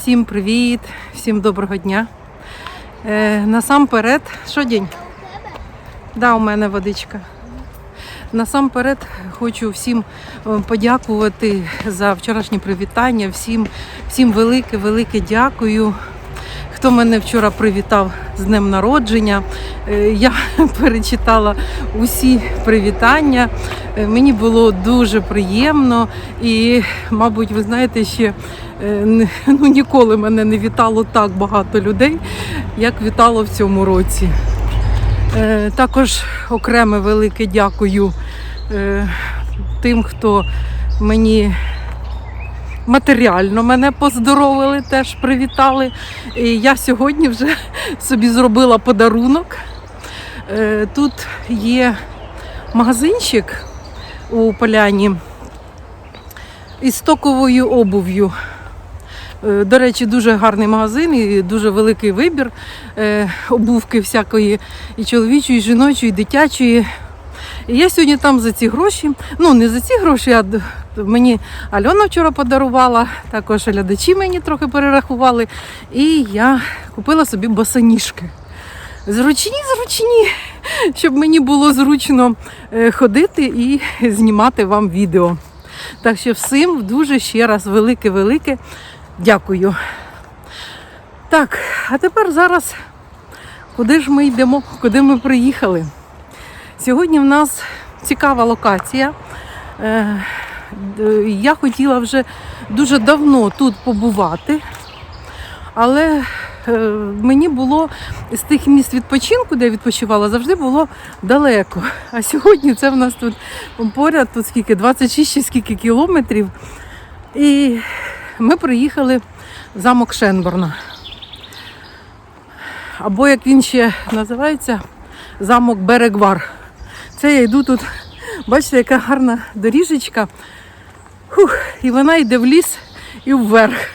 Всім привіт, всім доброго дня. Е, насамперед, що день? Да, у мене водичка. Насамперед хочу всім е, подякувати за вчорашнє привітання. Всім, всім велике, велике дякую. Хто мене вчора привітав з днем народження. Е, Я перечитала усі привітання. Е, Мені було дуже приємно і, мабуть, ви знаєте, ще ну, ніколи мене не вітало так багато людей, як вітало в цьому році. Е, Також окреме велике дякую е, тим, хто мені матеріально мене поздоровили, теж привітали. І я сьогодні вже собі зробила подарунок. Е, Тут є магазинчик у поляні із стоковою обув'ю. Е, До речі, дуже гарний магазин і дуже великий вибір е, обувки всякої і чоловічої, і жіночої, і дитячої. І я сьогодні там за ці гроші, ну не за ці гроші, а мені Альона вчора подарувала, також глядачі мені трохи перерахували. І я купила собі босоніжки. Зручні, зручні, щоб мені було зручно е, ходити і знімати вам відео. Так що всім дуже ще раз велике-велике дякую. Так, а тепер зараз куди ж ми йдемо, куди ми приїхали? Сьогодні в нас цікава локація. Е, Я хотіла вже дуже давно тут побувати, але е, мені було з тих місць відпочинку, де я відпочивала, завжди було далеко. А сьогодні це в нас тут поряд, тут скільки, 26 чи скільки кілометрів. І ми приїхали в замок Шенборна. Або як він ще називається, замок Берегвар. Це я йду тут, бачите, яка гарна доріжечка. Фух, і вона йде в ліс і вверх.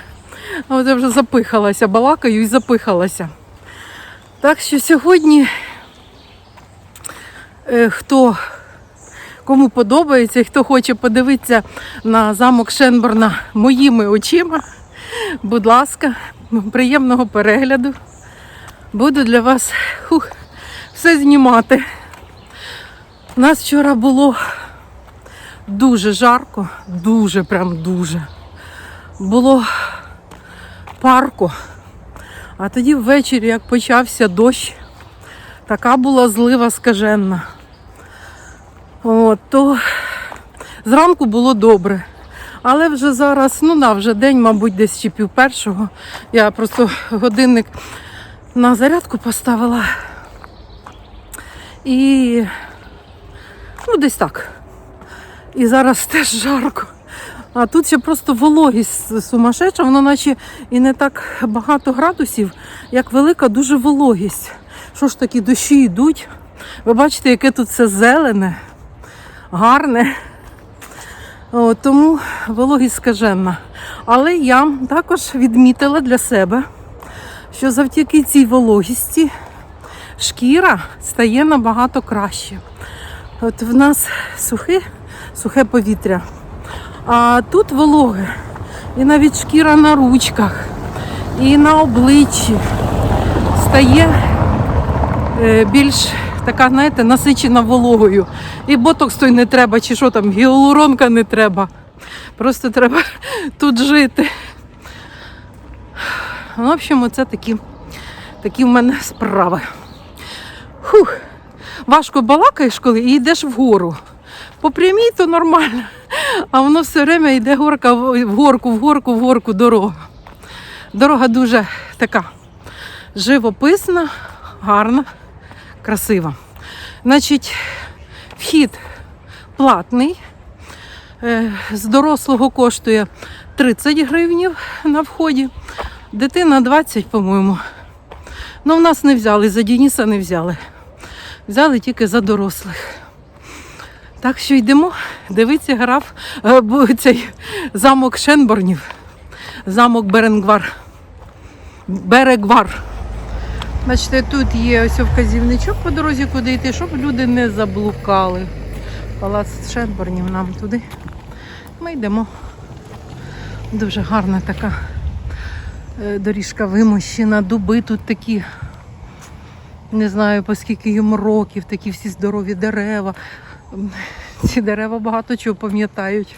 От я вже запихалася, балакаю і запихалася. Так що сьогодні, е, хто кому подобається, і хто хоче подивитися на замок Шенборна моїми очима, будь ласка, приємного перегляду. Буду для вас фух, все знімати. У нас вчора було дуже жарко, дуже, прям дуже. Було парко. А тоді ввечері, як почався дощ, така була злива скаженна. От, то зранку було добре. Але вже зараз, ну на вже день, мабуть, десь чи пів першого. Я просто годинник на зарядку поставила. І ну, десь так. І зараз теж жарко. А тут ще просто вологість сумасшедша, воно наче і не так багато градусів, як велика дуже вологість. Що ж такі дощі йдуть? Ви бачите, яке тут все зелене, гарне. О, тому вологість скаженна. Але я також відмітила для себе, що завдяки цій вологісті шкіра стає набагато краще. От в нас сухе, сухе повітря, а тут вологе. І навіть шкіра на ручках, і на обличчі стає е, більш така, знаєте, насичена вологою. І ботокс той не треба, чи що там, гіалуронка не треба. Просто треба тут жити. В общем, оце такі, такі в мене справи. Фух. Важко балакаєш, коли і йдеш вгору. По прямій то нормально, а воно все время йде горка в горку, в горку, в горку дорога. Дорога дуже така живописна, гарна, красива. Значить, вхід платний. Е, З дорослого коштує 30 гривнів на вході, дитина 20, по-моєму. Ну, в нас не взяли, за Дениса не взяли. Взяли тільки за дорослих. Так що йдемо дивитися граф, е, цей замок Шенборнів, замок Беренгвар. Берегвар. Бачите, тут є ось вказівничок по дорозі, куди йти, щоб люди не заблукали. Палац Шенборнів нам туди. Ми йдемо. Дуже гарна така Е, Доріжка вимощена, дуби тут такі, не знаю по скільки їм років, такі всі здорові дерева. Ці дерева багато чого пам'ятають.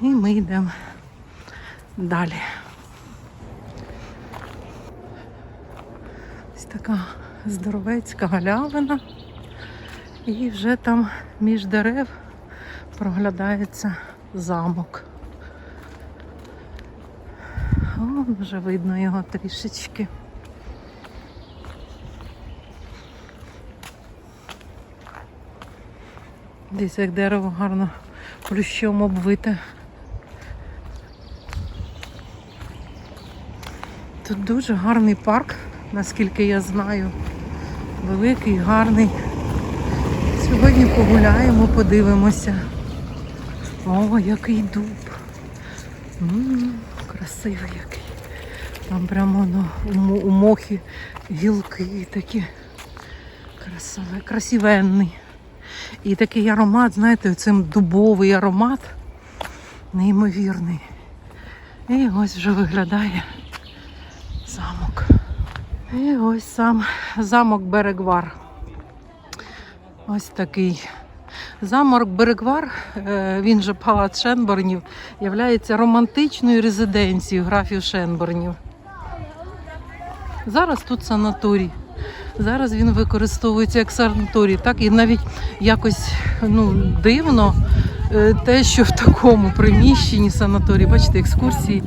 І ми йдемо далі. Така здоровецька галявина. І вже там між дерев проглядається замок. О, вже видно його трішечки. Десь як дерево гарно плющом обвите. Тут дуже гарний парк, наскільки я знаю. Великий, гарний. Сьогодні погуляємо, подивимося. О, який дуб. м красивий який. Там прямо ну, у, мо- у мохі гілки такі красиві, красивенний. І такий аромат, знаєте, цим дубовий аромат неймовірний. І ось вже виглядає. І ось сам замок Берегвар. Ось такий. Замок Берегвар, е, він же палац Шенборнів, є романтичною резиденцією графів Шенборнів. Зараз тут санаторій. Зараз він використовується як санаторій. Так і навіть якось ну, дивно е, те, що в такому приміщенні санаторії, бачите, екскурсії.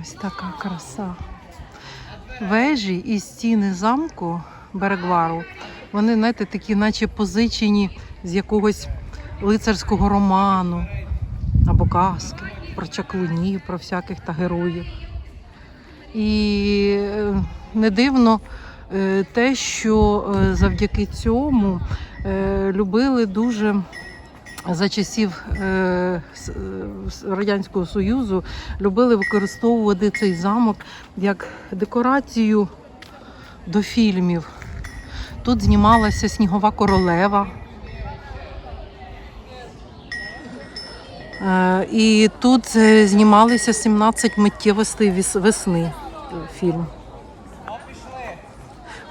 Ось така краса. Вежі і стіни замку Берегвару, вони, знаєте, такі, наче позичені з якогось лицарського роману або казки про чаклунів, про всяких та героїв. І е, не дивно е, те, що е, завдяки цьому любили дуже за часів е, е, Радянського Союзу любили використовувати цей замок як декорацію до фільмів. Тут знімалася Снігова королева. Е, І тут знімалися 17 миттєвостей весни фільм.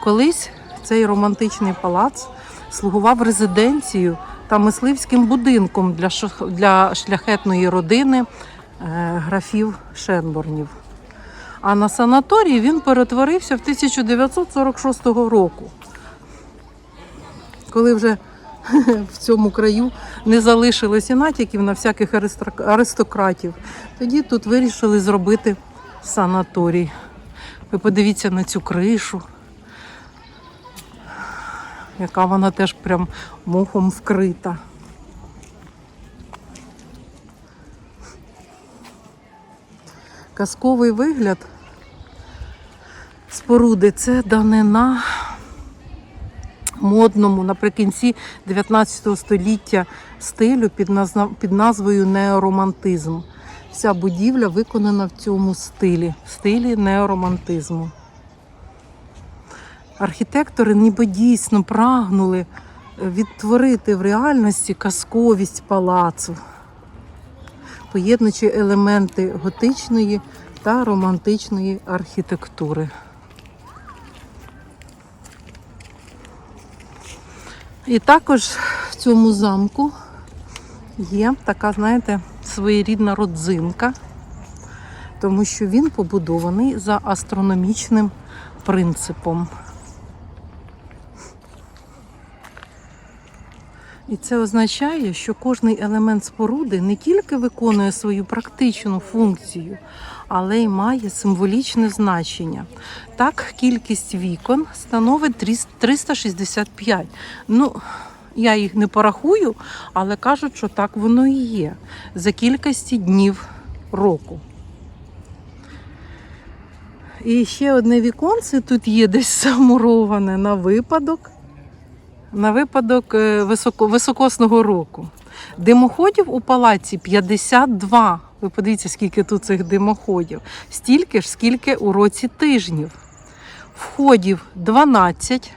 Колись цей романтичний палац слугував резиденцією та мисливським будинком для, для шляхетної родини е, графів Шенборнів. А на санаторій він перетворився в 1946 року, коли вже в цьому краю не залишилося натяків на всяких аристократів. Тоді тут вирішили зробити санаторій. Ви подивіться на цю кришу, яка вона теж прям мохом вкрита. Казковий вигляд споруди це данина модному наприкінці 19 століття стилю під, назвою неоромантизм. Вся будівля виконана в цьому стилі, в стилі неоромантизму. Архітектори ніби дійсно прагнули е, відтворити в реальності казковість палацу, поєднуючи елементи готичної та романтичної архітектури. І також в цьому замку є така, знаєте, своєрідна родзинка, тому що він побудований за астрономічним принципом. І це означає, що кожний елемент споруди не тільки виконує свою практичну функцію, але й має символічне значення. Так, кількість вікон становить 365. Ну, я їх не порахую, але кажуть, що так воно і є за кількості днів року. І ще одне віконце тут є десь замуроване на випадок, на випадок е, високо, високосного року. Димоходів у палаці 52. Ви подивіться, скільки тут цих димоходів. Стільки ж, скільки у році тижнів. Входів 12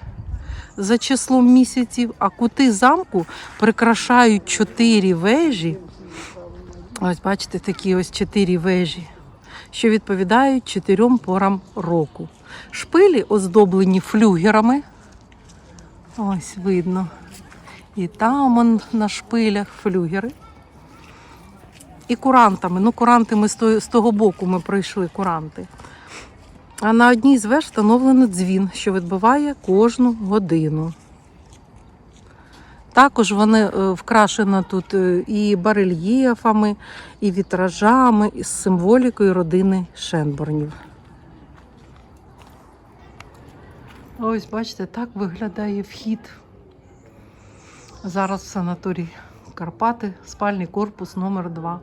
за числом місяців, а кути замку прикрашають чотири вежі Ось бачите, такі ось чотири вежі, що відповідають чотирьом порам року. Шпилі оздоблені флюгерами. Ось видно. І там он на шпилях флюгери. І курантами. Ну, куранти ми з того, боку ми пройшли куранти. А на одній з веж встановлено дзвін, що відбиває кожну годину. Також вони е, вкрашені тут е, і барельєфами, і вітражами, і з символікою родини Шенборнів. Ось, бачите, так виглядає вхід. Зараз в санаторій Карпати, спальний корпус номер 2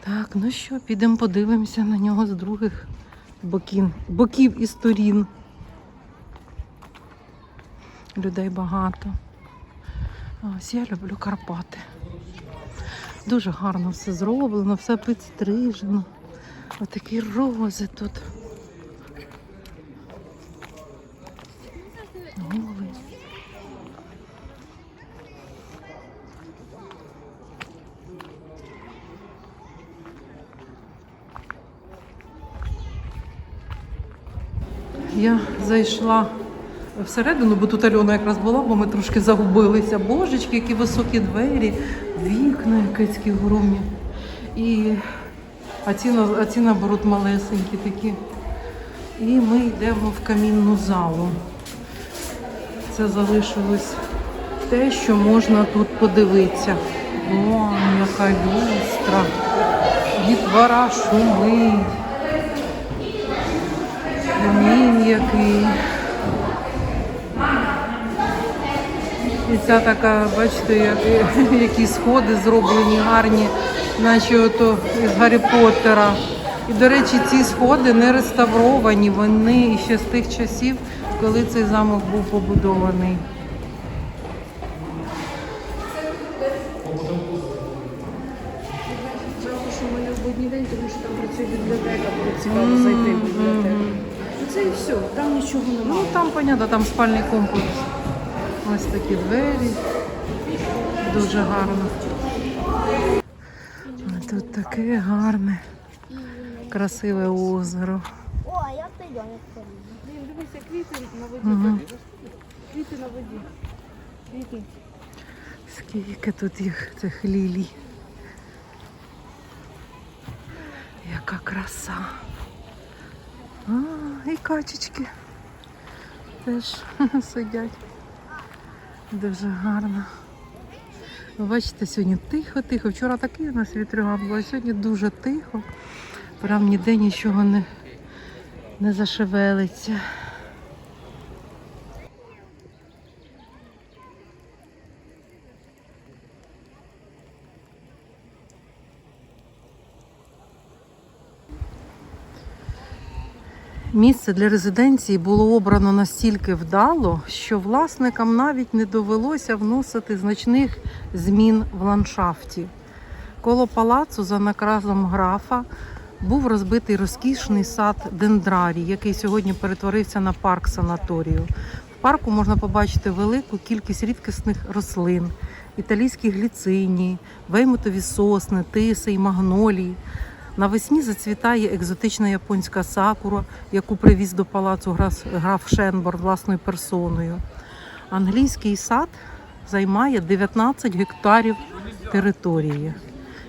Так, ну що, підемо подивимося на нього з других боків, боків і сторін. Людей багато. Ось я люблю Карпати. Дуже гарно все зроблено, все підстрижено. Отакі рози тут. Голи. Я зайшла всередину, бо тут Альона якраз була, бо ми трошки загубилися. Божечки, які високі двері, вікна якісь огромні. І а ці, а ці наоборот малесенькі такі. І ми йдемо в камінну залу. Це залишилось те, що можна тут подивитися. О, яка люстра. Дітвора шумить. Камін який. Ця така, бачите, як, які сходи зроблені гарні, наче ото із Гаррі Поттера. І, до речі, ці сходи не реставровані, вони ще з тих часів, коли цей замок був побудований. Жалко, що ми не в будній день, тому що там працює бібліотека, буде цікаво зайти в бібліотеку. Ну, Це і все, там нічого Ну, там, понятно, там спальний комплекс. Ось такі двері. Дуже гарно. А тут таке гарне, красиве озеро. О, а я в той домик дивися, квіти на воді. Квіти на воді. Квіти. Скільки тут їх цих лілій. Яка краса. А, і качечки теж сидять. Дуже гарно. Ви бачите, сьогодні тихо-тихо. Вчора такий у нас вітрюган був, а сьогодні дуже тихо. Прям ніде нічого не, не зашевелиться. Місце для резиденції було обрано настільки вдало, що власникам навіть не довелося вносити значних змін в ландшафті. Коло палацу за наказом графа був розбитий розкішний сад дендрарій, який сьогодні перетворився на парк санаторію. В парку можна побачити велику кількість рідкісних рослин, італійські гліцинії, веймутові сосни, тиси і магнолії. Навесні зацвітає екзотична японська сакура, яку привіз до палацу граф- Шенбор власною персоною. Англійський сад займає 19 гектарів території.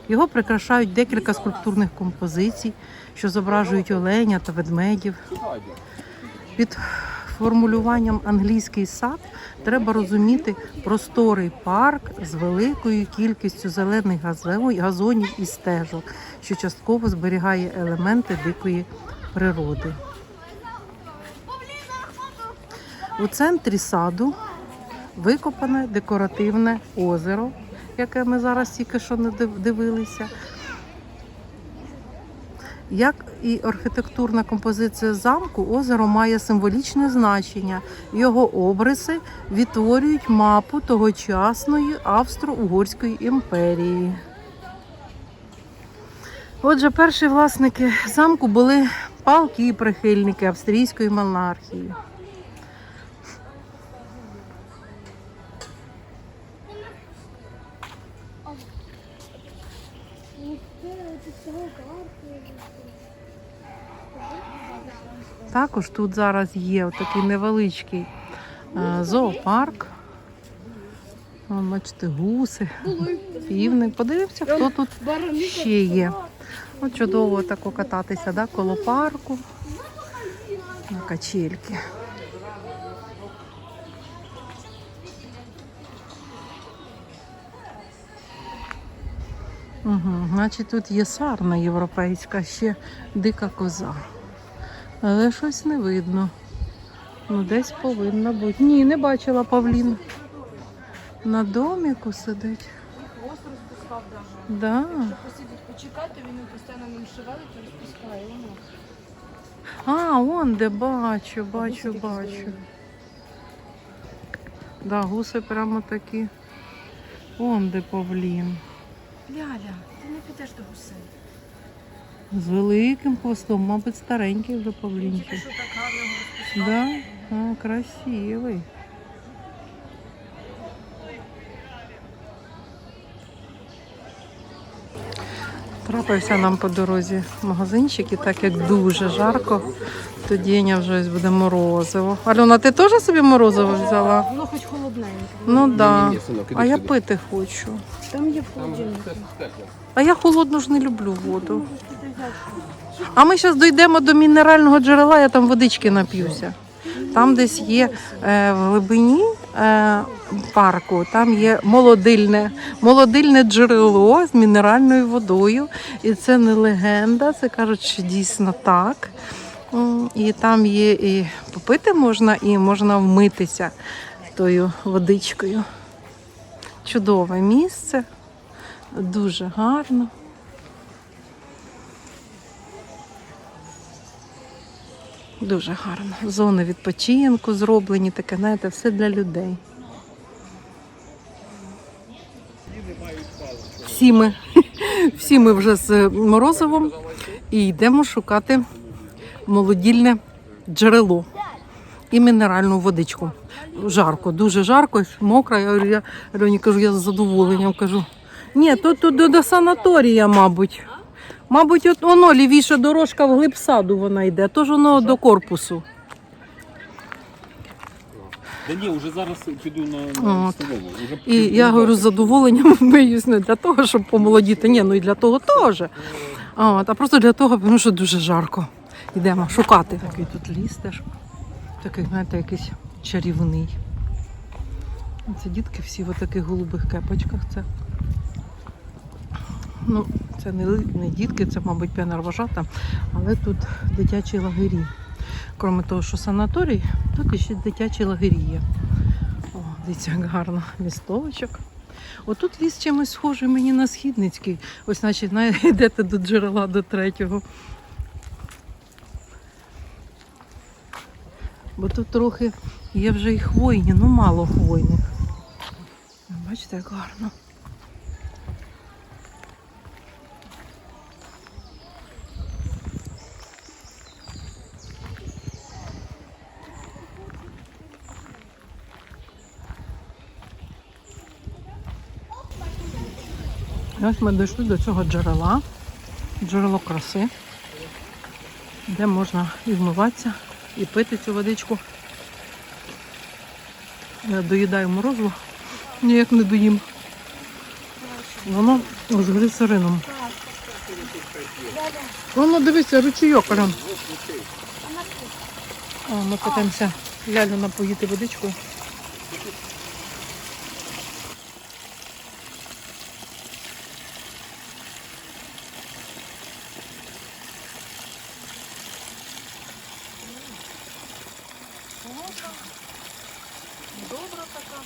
Його прикрашають декілька скульптурних композицій, що зображують оленя та ведмедів. Під формулюванням англійський сад треба розуміти просторий парк з великою кількістю зелених газо- газонів і стежок, що частково зберігає елементи дикої природи. У центрі саду викопане декоративне озеро, яке ми зараз тільки що не див- дивилися. Як і архітектурна композиція замку, озеро має символічне значення. Його обриси відтворюють мапу тогочасної Австро-Угорської імперії. Отже, перші власники замку були палки і прихильники австрійської монархії. Також тут зараз є такий невеличкий е, зоопарк. Бачите, гуси, півник. Подивимося, хто тут ще є. От чудово тако кататися да, коло парку на качельки. Угу, значить, тут є сарна європейська, ще дика коза. Але щось не видно. Ну, десь повинна бути. Ні, не бачила Павлін. На доміку сидить. Хвост розпускав даже. Да. Посидіть, почекати, він постійно ним шевелить і розпускає. А, он де бачу, бачу, бачу. Да, гуси прямо такі. Он де павлін. Ляля, ти не підеш до гусей. З великим хвостом, мабуть, старенький вже павлінчик. Да? А, красивий. Трапився нам по дорозі магазинчик, і так як дуже жарко, то Деня вже ось буде морозиво. Альона, ти теж собі морозиво взяла? Воно хоч холодненьке. Ну так. Да. А я пити хочу. Там є тепло. А я холодну ж не люблю воду. А ми зараз дійдемо до мінерального джерела, я там водички нап'юся. Там десь є е, в глибині парку, там є молодильне, молодильне джерело з мінеральною водою. І це не легенда, це кажуть, що дійсно так. І там є і попити можна, і можна вмитися тою водичкою. Чудове місце, дуже гарно. Дуже гарно. Зони відпочинку зроблені, таке, знаєте, все для людей. Всі ми, всі ми вже з Морозовим і йдемо шукати молодільне джерело і мінеральну водичку. Жарко, дуже жарко, мокра. Я, я Альоні кажу, я з задоволенням кажу. Ні, тут, тут до санаторія, мабуть. Мабуть, от воно лівіша дорожка в глиб саду вона йде, тож воно до корпусу. Да ні, вже зараз піду на, на От. столову. І я говорю, з задоволенням миюсь не для того, щоб помолодіти. Ні, ну і для того теж. От, а просто для того, тому що дуже жарко. Йдемо шукати. Такий тут ліс теж. Такий, знаєте, якийсь чарівний. Це дітки всі в таких голубих кепочках. Це, ну, це не, не дітки, це, мабуть, піонервожата, але тут дитячі лагері. Крім того, що санаторій, тут іще дитячі лагері є. О, дивіться, як гарно лістовочок. Отут ліс чимось схожий мені на східницький. Ось, значить, йдете до джерела до третього. Бо тут трохи є вже і хвойні, ну мало хвойних. Бачите, як гарно. Ось ми дійшли до цього джерела, джерело краси, де можна і вмиватися, і пити цю водичку. Я доїдаю морозиво, ніяк не доїм. Воно з гліцерином. Воно дивися, ручійок. Ми питаємося лялю напоїти водичкою. Така.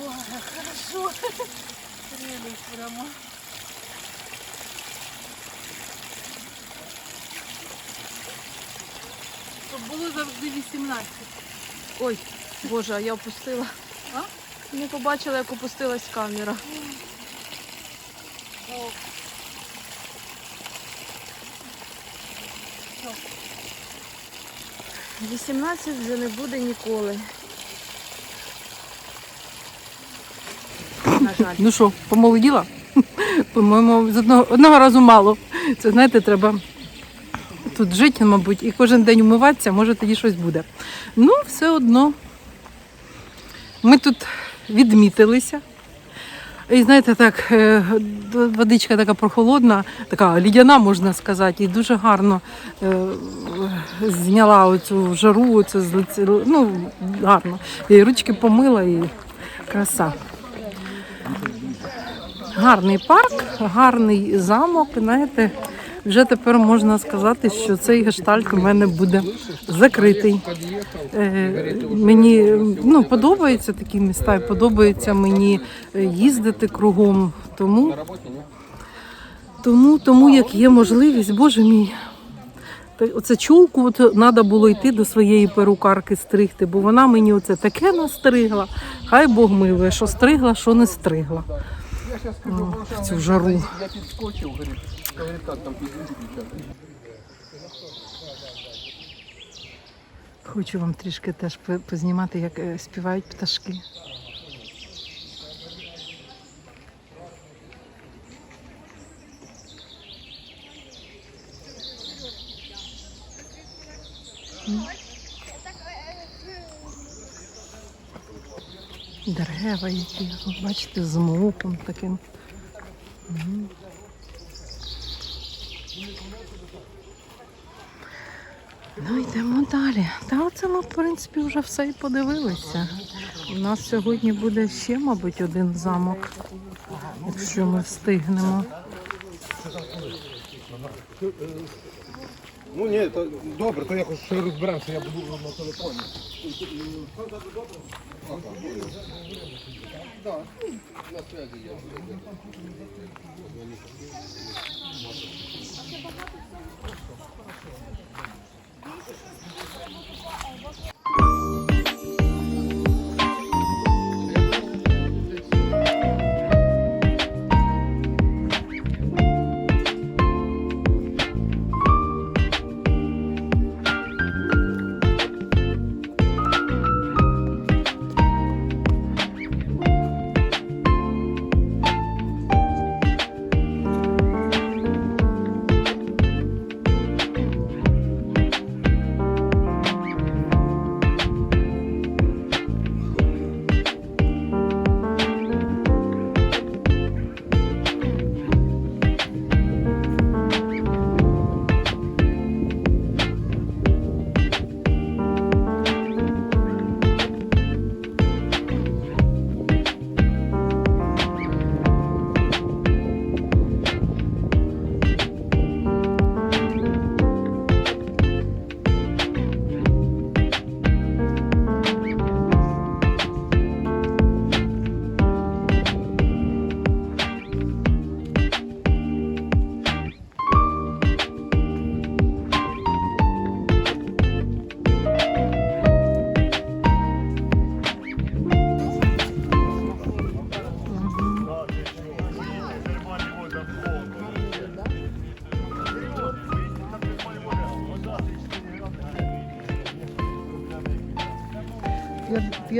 Ой, хорошо. Прелесть прямо. Щоб було завжди 18. Ой, Боже, а я опустила. А? Не побачила, як опустилась камера. Вісімнадцять вже не буде ніколи. Ну що, помолоділа? По-моєму, з одного, одного разу мало. Це знаєте, треба тут жити, мабуть, і кожен день умиватися, може тоді щось буде. Ну, все одно. Ми тут відмітилися. І знаєте, так, е, водичка така прохолодна, така лідяна, можна сказати, і дуже гарно е, зняла оцю жару, оцю з лиця. Ну, гарно. І ручки помила і краса. Гарний парк, гарний замок. Знаєте, вже тепер можна сказати, що цей гештальт у мене буде закритий. Е, мені ну, подобаються такі міста, подобається мені їздити кругом. Тому, тому, тому як є можливість, боже мій. Оце чулку от треба було йти до своєї перукарки стригти, бо вона мені оце таке настригла. Хай Бог милує, що стригла, що не стригла. В цю жару. Говорить, як там кричати. Хочу вам трішки теж познімати, як е, співають пташки. Дерева які, бачите, з мохом таким. Ну, йдемо далі. Та оце ми, в принципі, вже все і подивилися. У нас сьогодні буде ще, мабуть, один замок, якщо ми встигнемо. Ну ні, то добре, то я якось ще розберемося, я буду на телефоні. П'ят-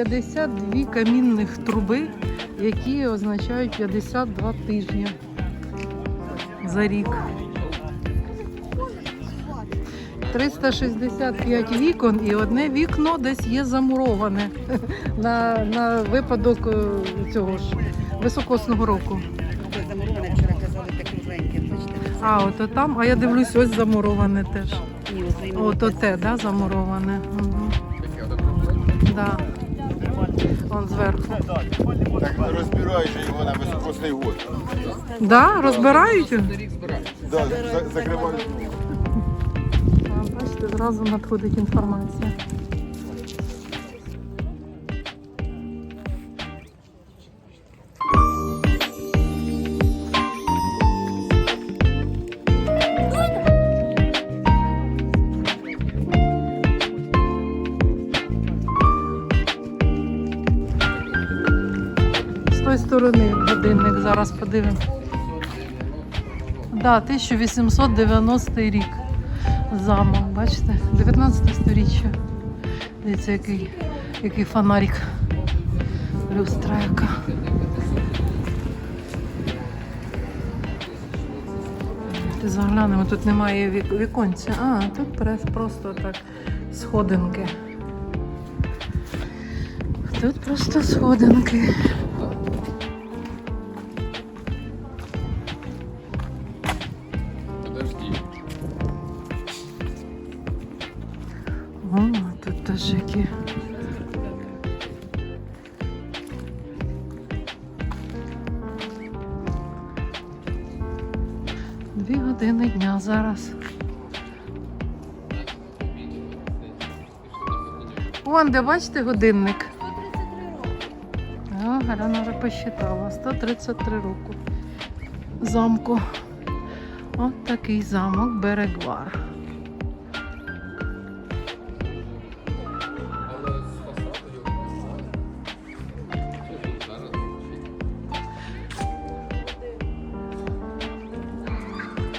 52 камінних труби, які означають 52 тижні за рік. 365 вікон і одне вікно десь є замуроване на, на випадок е, цього ж високосного року. Замуроване вчора казали таке кругленьке, бачите. А, ото там, а я дивлюсь, ось замуроване теж. Ні, ось іменно Ото те, да, замуроване. Угу. Да. Он зверху. Так розбираєш його на високосний год. Да, розбирають? Да, за- закривають. А, Бачите, зразу надходить інформація. Сторони годинник. Зараз подивимо. Да, 1890 рік. Замок, бачите? 19 сторіччя. Дивіться, який, який фонарик. Люстра яка. Заглянемо, тут немає вік- віконця. А, тут просто так сходинки. Тут просто сходинки. Вон, де бачите годинник? О, Галяна вже посчитала. 133 року. Замку. От такий замок Берегвар.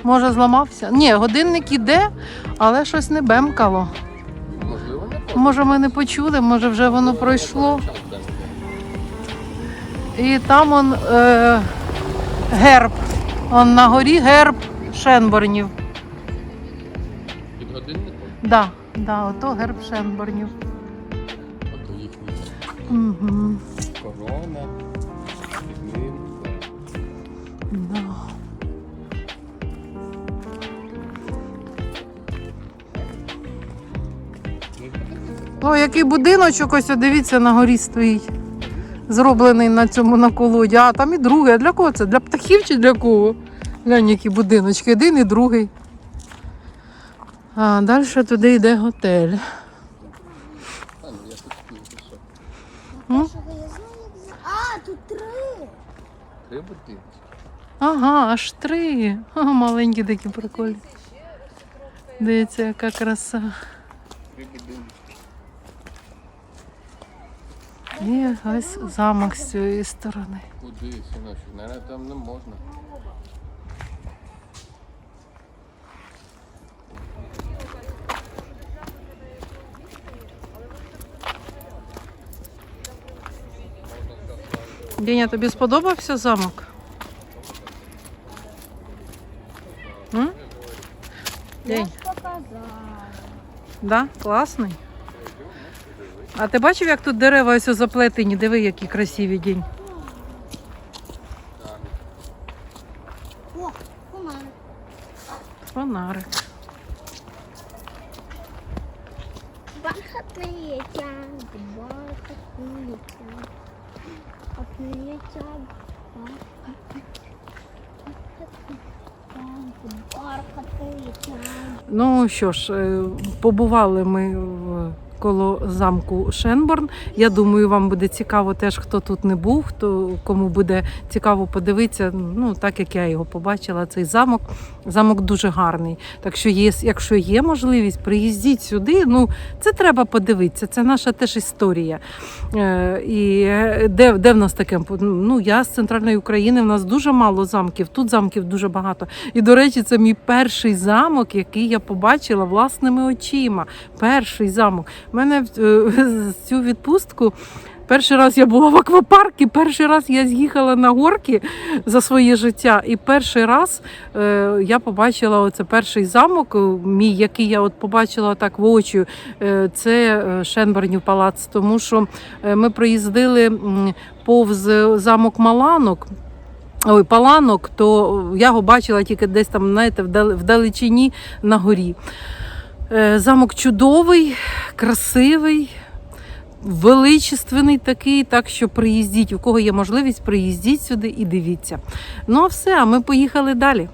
Може, зламався? Ні, годинник іде, але щось не бемкало. Може, ми не почули, може вже воно пройшло. І там он е, герб. Он на горі герб Шенборнів. під годинником, Да, да, ото герб Шенборнів. ото їхній Угу. О, який будиночок ось, о, дивіться, на горі стоїть. Зроблений на цьому на колоді. А там і другий. А для кого це? Для птахів чи для кого? Глянь, які будиночки. Один і другий. А далі туди йде готель. А, тут три. Три будинки. Ага, аж три. Ага, маленькі такі прикольні. Дивіться, яка краса. І ось замок з цієї сторони. Куди, синочок? Наверное, там не можна. Деня, тобі сподобався замок? М? День, Показав. да? класний. А ти бачив, як тут дерева ось заплетені? Диви, які красиві день. О, комар. Фонарик. Бархатные тяги, бархатные тяги. Бархатные тяги, бархатные тяги. Ну що ж, е, побували ми в- коло замку Шенборн. Я думаю, вам буде цікаво теж, хто тут не був, хто кому буде цікаво подивитися. Ну так як я його побачила, цей замок. Замок дуже гарний. Так що є, якщо є можливість, приїздіть сюди. Ну це треба подивитися. Це наша теж історія. Е, і де, де в нас таке? Ну я з центральної України. В нас дуже мало замків. Тут замків дуже багато. І до речі, це мій перший замок, який я побачила власними очима. Перший замок. У мене е, з цю відпустку. Перший раз я була в аквапарку, перший раз я з'їхала на горки за своє життя. І перший раз е, я побачила оце перший замок, е, мій, який я от побачила так в очі. Е, це е, Шенбернів палац, тому що е, ми проїздили повз замок Маланок. Ой, паланок, то я його бачила тільки десь там, знаєте, вдали- вдалечині на горі. Е, Замок чудовий, красивий, величественний такий, так що приїздіть, у кого є можливість, приїздіть сюди і дивіться. Ну а все, а ми поїхали далі.